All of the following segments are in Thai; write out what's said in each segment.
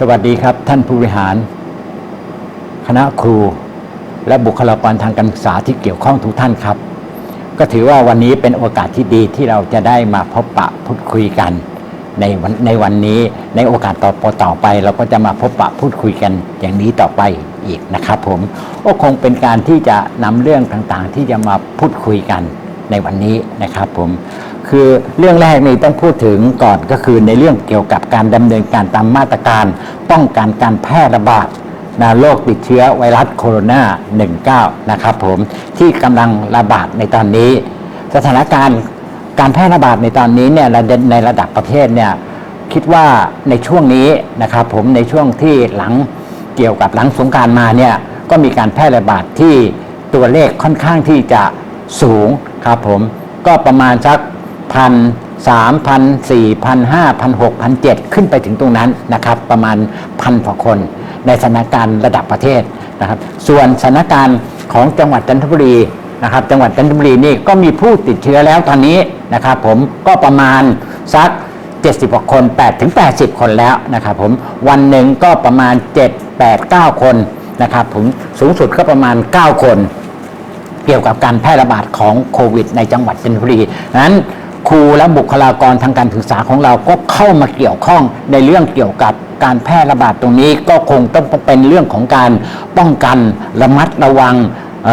สวัสดีครับ ท่านผู้บริหาร คณะครู และบุคลากรทางการศึกษาที่เกี่ยวข้องทุกท่านครับ ก็ถือว่าวันนี้เป็นโอกาสที่ดีที่เราจะได้มาพบปะพูดคุยกัน ในวันในวันนี้ในโอกาสต่อต่อไป เราก็จะมาพบปะพูดคุยกันอย่างนี้ต่อไปอีกนะครับผมก็คงเป็นการที่จะนำเรื่องต่างๆ ที่จะมาพูดคุยกันในวันนี้นะครับผม คือเรื่องแรกนี่ต้องพูดถึงก่อนก็คือในเรื่องเกี่ยวกับการดำเนินการตามมาตรการป้องกันการแพร่ระบาดนะโรคติดเชื้อไวรัสโคโรนา 19 นะครับผมที่กำลังระบาดในตอนนี้ สถานการณ์การแพร่ระบาดในตอนนี้เนี่ยระดับในระดับประเทศเนี่ยคิดว่าในช่วงนี้นะครับผมในช่วงที่หลังเกี่ยวกับหลังสงการมาเนี่ยก็มีการแพร่ระบาดที่ตัวเลขค่อนข้างที่จะสูงครับผมก็ประมาณสัก พันสามพันสี่พันห้าพันหกพันเจ็ดขึ้นไปถึงตรงนั้นนะครับประมาณพันกว่าคนในสถานการณ์ระดับประเทศนะครับส่วนสถานการณ์ของจังหวัดจันทบุรีนะครับจังหวัดจันทบุรีนี่ก็มีผู้ติดเชื้อแล้วตอนนี้นะครับผมก็ประมาณสัก 70กว่าคน8ถึง80 คนแล้วนะครับผมวันหนึ่งก็ประมาณ 7 8 9 คนนะครับผมสูงสุดก็ประมาณ 9 คน เกี่ยวกับการแพร่ระบาดของโควิดในจังหวัดจันทบุรีนั้น ครูและบุคลากรทางการศึกษาของเราก็เข้ามาเกี่ยวข้องในเรื่องเกี่ยวกับการแพร่ระบาดตรงนี้ก็คงต้องเป็นเรื่องของการป้องกันระมัดระวังเ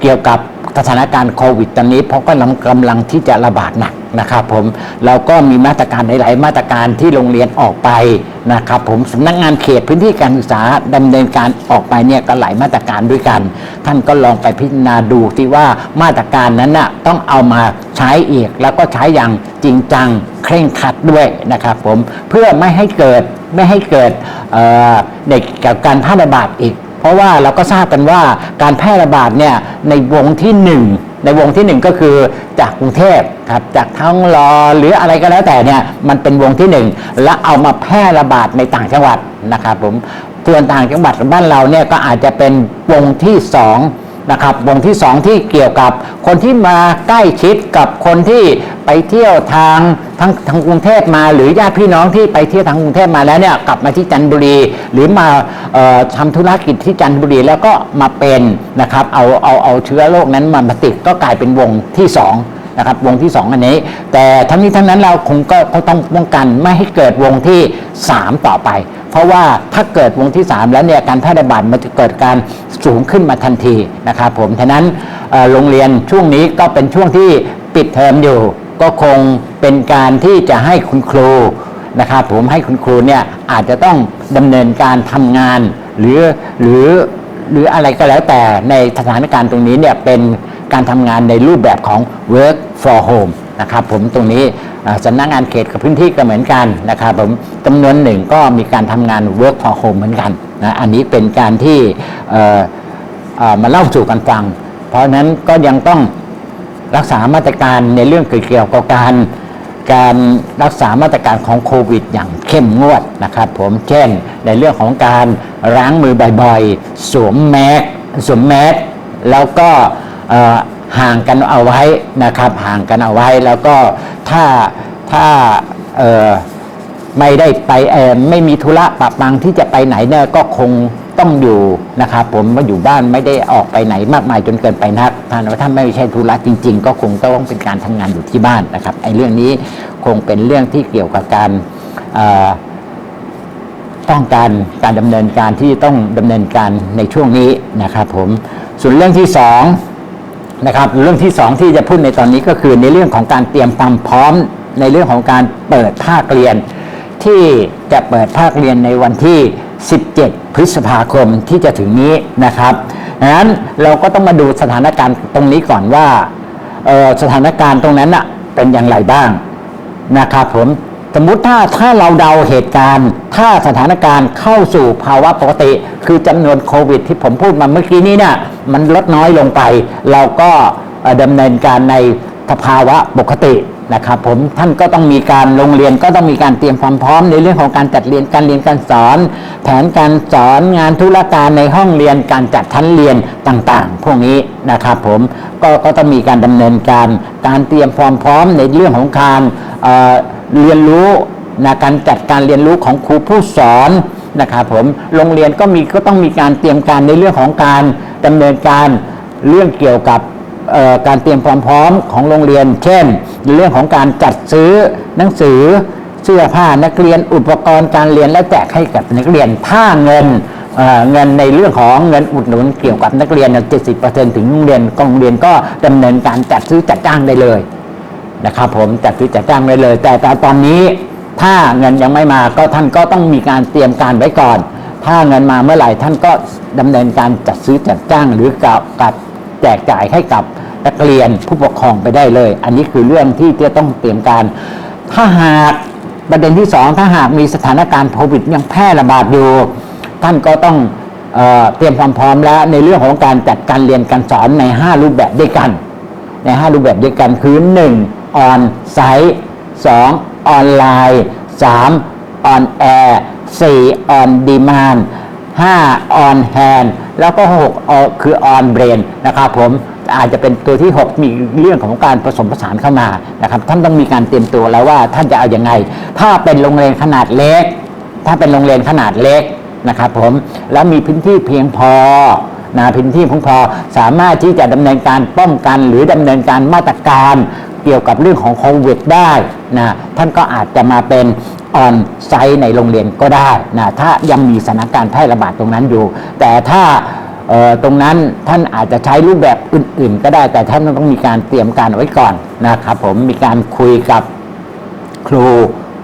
เกี่ยวกับ สถานการณ์โควิดตอนนี้เพราะก็กำลังกำลังที่จะระบาดหนักนะครับผมเราก็มีมาตรการหลาย ๆ มาตรการที่โรงเรียนออกไปนะครับผมสำนักงานเขตพื้นที่การศึกษาดำเนินการออกไปเนี่ยก็หลายมาตรการด้วยกัน ท่านก็ลองไปพิจารณาดูที่ว่ามาตรการนั้นน่ะต้องเอามาใช้อีกแล้วก็ใช้อย่างจริงจังเคร่งครัดด้วยนะครับผมเพื่อไม่ให้เกิดไม่ให้เกิดเอ่อเด็กกับการแพร่ระบาดอีก เพราะว่าเราก็ทราบกันว่าการแพร่ระบาดเนี่ยในวงที่หนึ่งในวงที่หนึ่งก็คือจากกรุงเทพครับจากท้องรอหรืออะไรก็แล้วแต่เนี่ยมันเป็นวงที่หนึ่งและเอามาแพร่ระบาดในต่างจังหวัดนะครับผมส่วนต่างจังหวัดบ้านเราเนี่ยก็อาจจะเป็นวงที่สอง นะครับวงที่สองที่เกี่ยวกับคนที่มาใกล้ชิดกับคนที่ไปเที่ยวทางทั้งทางกรุงเทพมา หรือญาติพี่น้องที่ไปเที่ยวทางกรุงเทพมาแล้วเนี่ยกลับมาที่จันทบุรี หรือมาออทำธุรกิจที่จันทบุรีแล้วก็มาเป็นนะครับเอาเอาเอาเชื้อโรคนั้นมามาติดก็กลายเป็นวงที่สอง นะครับวงที่ 2 อันนี้ แต่ทั้งนี้ทั้งนั้นเราคงก็ต้องป้องกันไม่ให้เกิดวงที่ 3 ต่อไป เพราะว่าถ้าเกิดวงที่ 3 แล้วเนี่ยการแพร่ระบาดมันจะเกิดการสูงขึ้นมาทันทีนะครับผมฉะนั้นโรงเรียนช่วงนี้ก็เป็นช่วงที่ปิดเทอมอยู่ ก็คงเป็นการที่จะให้คุณครูนะครับผมให้คุณครูเนี่ยอาจจะต้องดำเนินการทำงาน หรือหรือหรืออะไรก็แล้วแต่ในสถานการณ์ตรงนี้เนี่ยเป็น การทำงานในรูปแบบของ work for home นะครับผมตรงนี้สำนักงานเขตกับพื้นที่ก็เหมือนกันนะครับผมจำนวนหนึ่งก็มีการทำงาน work for home เหมือนกันนะอันนี้เป็นการที่มาเล่าสู่กันฟัง เพราะนั้นก็ยังต้องรักษามาตรการในเรื่องเกี่ยวกับการการรักษามาตรการของโควิด อย่างเข้มงวดนะครับผมเช่นในเรื่องของการล้างมือบ่อยๆ สวมแมสสวมแมสแล้วก็ ห่างกันเอาไว้นะครับ ห่างกันเอาไว้แล้วก็ถ้าถ้าไม่ได้ไปไม่มีธุระปะปังที่จะไปไหนเนี่ยก็คงต้องอยู่นะครับผมว่าอยู่บ้านไม่ได้ออกไปไหนมากมายจนเกินไปนักถ้าถ้าไม่ใช่ธุระจริง ๆ ก็คงต้องเป็นการทำงานอยู่ที่บ้านนะครับไอ้เรื่องนี้คงเป็นเรื่องที่เกี่ยวกับการต้องการการดำเนินการที่ต้องดำเนินการในช่วงนี้นะครับผมส่วนเรื่องที่สอง นะครับเรื่องที่สองที่จะพูดในตอนนี้ก็คือในเรื่องของการเตรียมความพร้อม ในเรื่องของการเปิดภาคเรียน ที่จะเปิดภาคเรียนในวันที่ 17 พฤษภาคมที่จะถึงนี้นะครับดังนั้นเราก็ต้องมาดูสถานการณ์ตรงนี้ก่อนว่าออสถานการณ์ตรงนั้นเป็นอย่างไรบ้างนะครับผม สมมุติถ้าถ้าเราเดาเหตุการณ์ ถ้าสถานการณ์เข้าสู่ภาวะปกติ คือจำนวนโควิด ที่ผมพูดมาเมื่อกี้นี้เนี่ยมันลดน้อยลงไป เราก็เอ่อดำเนินการในสภาวะปกตินะครับผมท่านก็ต้องมีการโรงเรียนก็ต้องมีการเตรียมความพร้อมในเรื่องของการจัดเรียนการเรียนการสอน แผนการสอนงานธุรการในห้องเรียนการจัดชั้นเรียนต่างๆ พวกนี้นะครับผมก็ก็ต้องมีการดำเนินการการเตรียมความพร้อมในเรื่องของการ เรียนรู้นะการจัดการเรียนรู้ของครูผู้สอนนะครับผมโรงเรียนก็มีก็ต้องมีการเตรียมการในเรื่องของการดำเนินการเรื่องเกี่ยวกับการเตรียมความพร้อมของโรงเรียน เช่น เรื่องของการจัดซื้อหนังสือเสื้อผ้านักเรียนอุปกรณ์การเรียนและแจกให้กับนักเรียนถ้าเงินเงินในเรื่องของเงินอุดหนุนเกี่ยวกับนักเรียนเจ็ดสิบเปอร์เซ็นถึงโรงเรียนก็โรงเรียนก็ดำเนินการจัดซื้อจัดจ้างได้เลย นะครับผมจัดซื้อจัดจ้างได้เลย แต่ตอนนี้ถ้าเงินยังไม่มาก็ท่านก็ต้องมีการเตรียมการไว้ก่อน ถ้าเงินมาเมื่อไหร่ท่านก็ดำเนินการจัดซื้อจัดจ้างหรือกับกับแจกจ่ายให้กับนักเรียนผู้ปกครองไปได้เลย อันนี้คือเรื่องที่จะต้องเตรียมการ ถ้าหากประเด็นที่สองถ้าหากมีสถานการณ์โควิดยังแพร่ระบาดอยู่ ท่านก็ต้องเออเตรียมความพร้อมแล้วในเรื่องของการจัดการเรียนการสอนใน 5 รูปแบบด้วยกัน ใน 5 รูปแบบด้วยกันคือ1 ออนไซต์2ออนไลน์3ออนแอร์4ออนดีมาน5ออนแฮนแล้วก็6คือออนเบรนนะครับผมอาจจะเป็นตัวที่ 6 มีเรื่องของการผสมผสานเข้ามานะครับท่านต้องมีการเตรียมตัวแล้วว่าท่านจะเอาอยัางไง ถ้าเป็นโรงเรียนขนาดเล็ก ถ้าเป็นโรงเรียนขนาดเล็กนะครับผมแล้วมีพื้นที่เพียงพอนะพื้นที่เพียงพอสามารถที่จะดำเนินการป้องกันหรือดำเนินการมาตรการ เกี่ยวกับเรื่องของโควิดได้นะท่านก็อาจจะมาเป็นออนไซต์ในโรงเรียนก็ได้นะถ้ายังมีสถานการณ์แพร่ระบาดตรงนั้นอยู่ แต่ถ้าตรงนั้นท่านอาจจะใช้รูปแบบอื่น ๆ ก็ได้แต่ท่านต้องมีการเตรียมการไว้ก่อนนะครับผมมีการคุยกับครู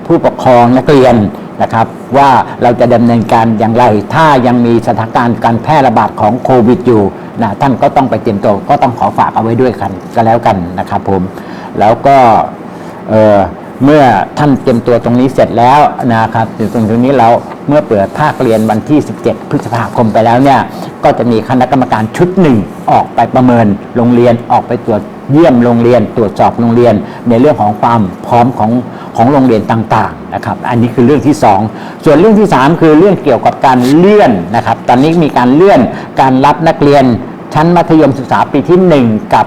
ผู้ปกครองนักเรียนนะครับ ว่าเราจะดำเนินการอย่างไร ถ้ายังมีสถานการณ์การแพร่ระบาดของโควิดอยู่นะท่านก็ต้องไปเตรียมตัวก็ต้องขอฝากเอาไว้ด้วยกันก็แล้วกันนะครับผม แล้วก็เออเมื่อท่านเตรียมตัวตรงนี้เสร็จแล้วนะครับตรงตรงนี้เราเมื่อเปิดภาคเรียนวันที่ 17 พฤษภาคมไปแล้วเนี่ยก็จะมีคณะกรรมการชุดหนึ่งออกไปประเมินโรงเรียนออกไปตรวจเยี่ยมโรงเรียน ตรวจสอบโรงเรียน ในเรื่องของความพร้อมของของโรงเรียนต่างๆนะครับ อันนี้คือเรื่องที่ 2ส่วนเรื่องที่ 3 คือเรื่องเกี่ยวกับการเลื่อนนะครับ ตอนนี้มีการเลื่อนการรับนักเรียนชั้นมัธยมศึกษาปีที่ 1 กับ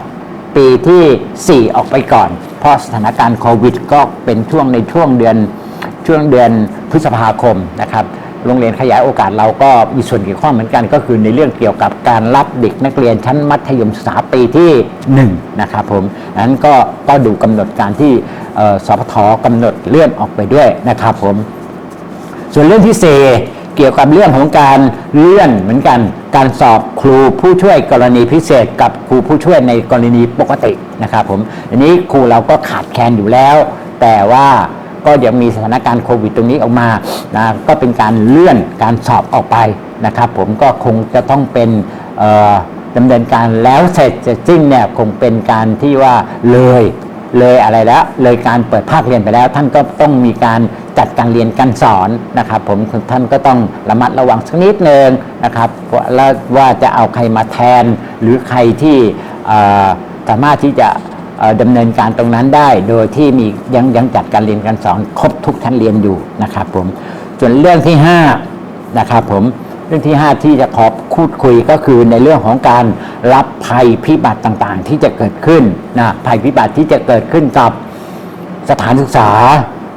ปีทีสี่ 4 ออกไปก่อน เพราะสถานการณ์โควิด ก็เป็นช่วงในช่วงเดือนช่วงเดือนพฤษภาคมนะครับโรงเรียนขยายโอกาสเราก็มีส่วนเกี่ยวข้องเหมือนกัน ก็คือในเรื่องเกี่ยวกับการรับเด็กนักเรียนชั้นมัธยมศึกษาปีที่1นะครับผมนั้นก็ก็ดูกำหนดการที่สพทกำหนดเลื่อนออกไปด้วยนะครับผมส่วนเรื่องที่4 เกี่ยวกับเรื่องของการเลื่อนเหมือนกัน การสอบครูผู้ช่วยกรณีพิเศษ กับครูผู้ช่วยในกรณีปกตินะครับผมอันนี้ครูเราก็ขาดแคลนอยู่แล้ว แต่ว่าก็ยังมีสถานการณ์โควิดตรงนี้ออกมานะก็เป็นการเลื่อนการสอบออกไปนะครับ ผมก็คงจะต้องเป็นดำเนินการแล้วเสร็จเสร็จสิ้นเนี่ยคงเป็นการที่ว่าเลยเลยอะไรแล้วเลยการเปิดภาคเรียนไปแล้ว ท่านก็ต้องมีการ จัดการเรียนการสอนนะครับ ผมท่านก็ต้องระมัดระวังสักนิดนึงนะครับแล้วว่าจะเอาใครมาแทน หรือใครที่สามารถที่จะเอ่อดำเนินการตรงนั้นได้ โดยที่มียังยังจัดการเรียนการสอนครบทุกชั้นเรียนอยู่นะครับผมส่วนเรื่องที่ห้านะครับผมเรื่องที่ 5 ที่จะขอพูดคุยก็คือในเรื่องของการรับภัยพิบัติต่างๆ ที่จะเกิดขึ้นนะภัยพิบัติที่จะเกิดขึ้นกับสถานศึกษา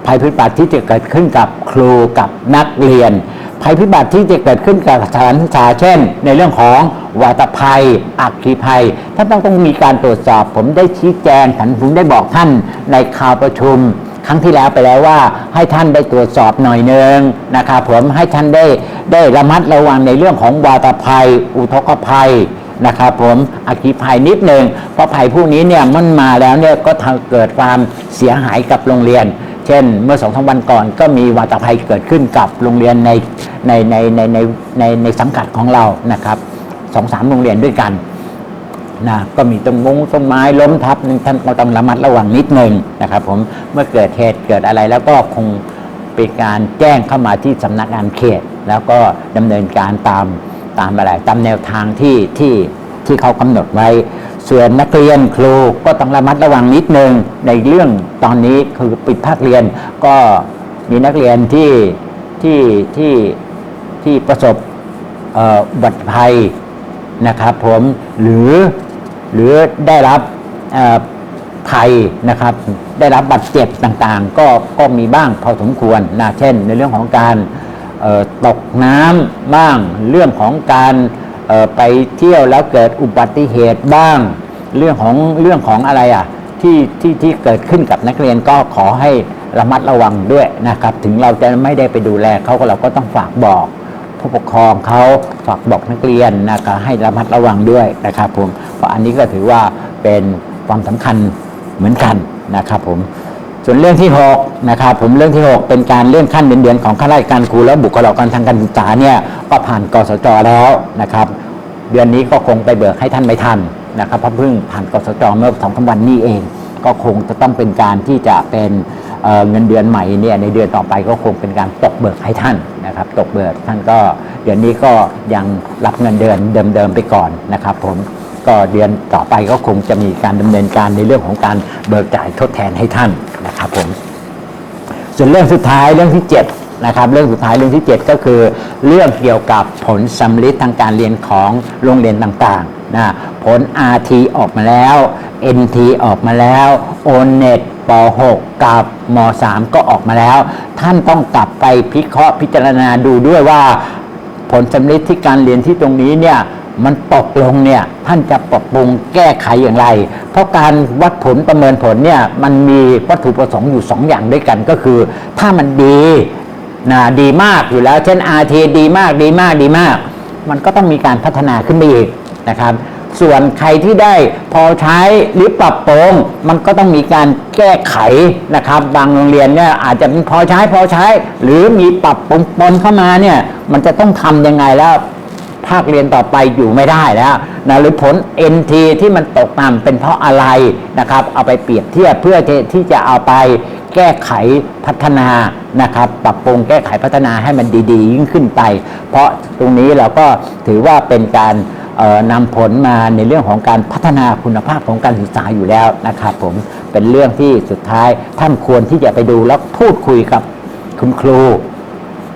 ภัยพิบัติที่จะเกิดขึ้นกับครูกับนักเรียน ภัยพิบัติที่จะเกิดขึ้นกับสถานศึกษาเช่น ในเรื่องของวาตภัย อัคคีภัย ท่านต้องต้องมีการตรวจสอบ ผมได้ชี้แจงฉันผมได้บอกท่านในข่าวประชุมครั้งที่แล้วไปแล้วว่าให้ท่านได้ตรวจสอบหน่อยนึงนะครับผมให้ท่านได้ได้ระมัดระวังในเรื่องของวาตภัย อุทกภัยนะครับผมอัคคีภัยนิดหนึ่งเพราะภัยพวกนี้เนี่ยมันมาแล้วเนี่ยก็ทำเกิดความเสียหายกับโรงเรียน เช่น เมื่อสองสาวันก่อนก็มีวาตภัยเกิดขึ้นกับโรงเรียนในในในในในในในสังกัดของเรานะครับสองสามโรงเรียนด้วยกันนะก็มีต้นมงต้นไม้ล้มทับท่านก็ต้องระมัดระวังนิดนึงนะครับ ผมเมื่อเกิดเหตุเกิดอะไรแล้วก็คงเป็นการแจ้งเข้ามาที่สำนักงานเขต แล้วก็ดำเนินการตามตามอะไรตามแนวทางที่ที่ที่เขากำหนดไว้ ส่วนนักเรียนครูก็ต้องระมัดระวังนิดนึงในเรื่องตอนนี้คือปิดภาคเรียนก็มีนักเรียนที่ที่ที่ที่ประสบอุบัติภัยนะครับผมหรือหรือได้รับภัยนะครับ ได้รับบาดเจ็บต่างๆ ก็ก็มีบ้างพอสมควรนะเช่น ในเรื่องของการตกน้ำบ้างเรื่องของการ ไปเที่ยวแล้วเกิดอุบัติเหตุบ้าง เรื่องของเรื่องของอะไรอะที่ที่ที่เกิดขึ้นกับนักเรียนก็ขอให้ระมัดระวังด้วยนะครับ ถึงเราจะไม่ได้ไปดูแลเขาก็เราก็ต้องฝากบอกผู้ปกครองเขาฝากบอกนักเรียนนะครับให้ระมัดระวังด้วยนะครับผมเพราะอันนี้ก็ถือว่าเป็นความสำคัญเหมือนกันนะครับผม ส่วนเรื่องที่6นะครับผมเรื่องที่ 6 เป็นการเลื่อนขั้นเดือนเดือนของข้าราชการครูและบุคลากรทางการศึกษาเนี่ยก็ผ่านกสจแล้วนะครับเดือนนี้ก็คงไปเบิกให้ท่านไม่ทันนะครับเพราะเพิ่งผ่านกสจเมื่อสองสามวันนี้เอง ก็คงจะต้องเป็นการที่จะเป็นเเงินเดือนใหม่เนี่ยในเดือนต่อไปก็คงเป็นการตกเบิกให้ท่านนะครับตกเบิกท่านก็เดือนนี้ก็ยังรับเงินเดือนเดิมๆไปก่อนนะครับผม ก็เดือนต่อไปก็คงจะมีการดำเนินการในเรื่องของการเบิกจ่ายทดแทนให้ท่านนะครับผมส่วนเรื่องสุดท้ายเรื่องที่7นะครับเรื่องสุดท้ายเรื่องที่ 7 ก็คือ เรื่องเกี่ยวกับผลสำลิดทางการเรียนของโรงเรียนต่างๆนะผล RT ออกมาแล้ว NT ออกมาแล้ว o n e t ป .6 กับม .3 ก็ออกมาแล้ว ท่านต้องกลับไปพิเคราะห์พิจารณาดูด้วยว่า ผลสำลิดที่การเรียนที่ตรงนี้เนี่ย มันตกลงเนี่ยท่านจะปรับปรุงแก้ไขอย่างไร เพราะการวัดผลประเมินผลเนี่ยมันมีวัตถุประสงค์อยู่ 2 อย่างด้วยกันก็คือ ถ้ามันดีนะดีมากอยู่แล้ว เช่น RT ดีมากดีมากดีมาก มันก็ต้องมีการพัฒนาขึ้นไปอีกนะครับ ส่วนใครที่ได้พอใช้หรือปรับปรุงมันก็ต้องมีการแก้ไขนะครับ บางโรงเรียนเนี่ยอาจจะเป็นพอใช้พอใช้ หรือมีปรับปรุงปนเข้ามาเนี่ยมันจะต้องทำยังไงแล้ว ภาคเรียนต่อไปอยู่ไม่ได้แล้วนะหรือผล NT ที่มันตกต่ำเป็นเพราะอะไรนะครับ เอาไปเปรียบเทียบเพื่อที่จะเอาไปแก้ไขพัฒนานะครับปรับปรุงแก้ไขพัฒนาให้มันดีๆ ยิ่งขึ้นไป เพราะตรงนี้เราก็ถือว่าเป็นการนำผลมาในเรื่องของการพัฒนาคุณภาพของการศึกษาอยู่แล้วนะครับผมเป็นเรื่องที่สุดท้ายท่านควรที่จะไปดูแล้วพูดคุยกับคุณครู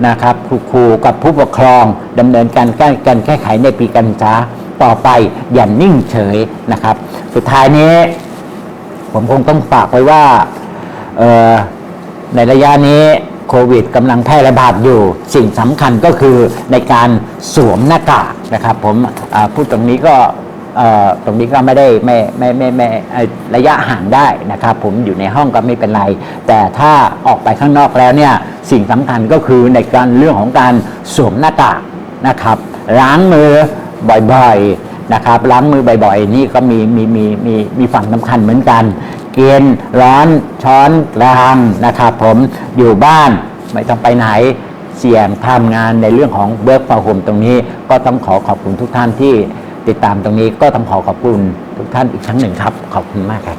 นะครับครูครูกับผู้ปกครองดำเนินการแก้การแก้ไขในปีการศึกษาต่อไปอย่านิ่งเฉยนะครับ สุดท้ายนี้ ผมคงต้องฝากไว้ว่าในระยะนี้โควิดกำลังแพร่ระบาดอยู่สิ่งสำคัญก็คือในการสวมหน้ากากนะครับ ผมพูดตรงนี้ก็ ตรงนี้ก็ไม่ได้ไม่ไม่ไม่ไม่ระยะห่างได้นะครับ ผมอยู่ในห้องก็ไม่เป็นไร แต่ถ้าออกไปข้างนอกแล้วเนี่ยสิ่งสำคัญก็คือในการเรื่องของการสวมหน้ากากนะครับ ล้างมือบ่อยๆนะครับ ล้างมือบ่อยๆ นี่ก็มีมีมีมีมีฝั่งสำคัญเหมือนกัน เกณฑ์ร้อนช้อนกลางนะครับผมอยู่บ้านไม่ต้องไปไหนเสี่ยงทำงานในเรื่องของเวิร์กฟอร์มตรงนี้ ก็ต้องขอขอบคุณทุกท่านที่ ติดตามตรงนี้ก็ต้องขอขอบคุณทุกท่านอีกครั้งหนึ่งครับ ขอบคุณมากครับ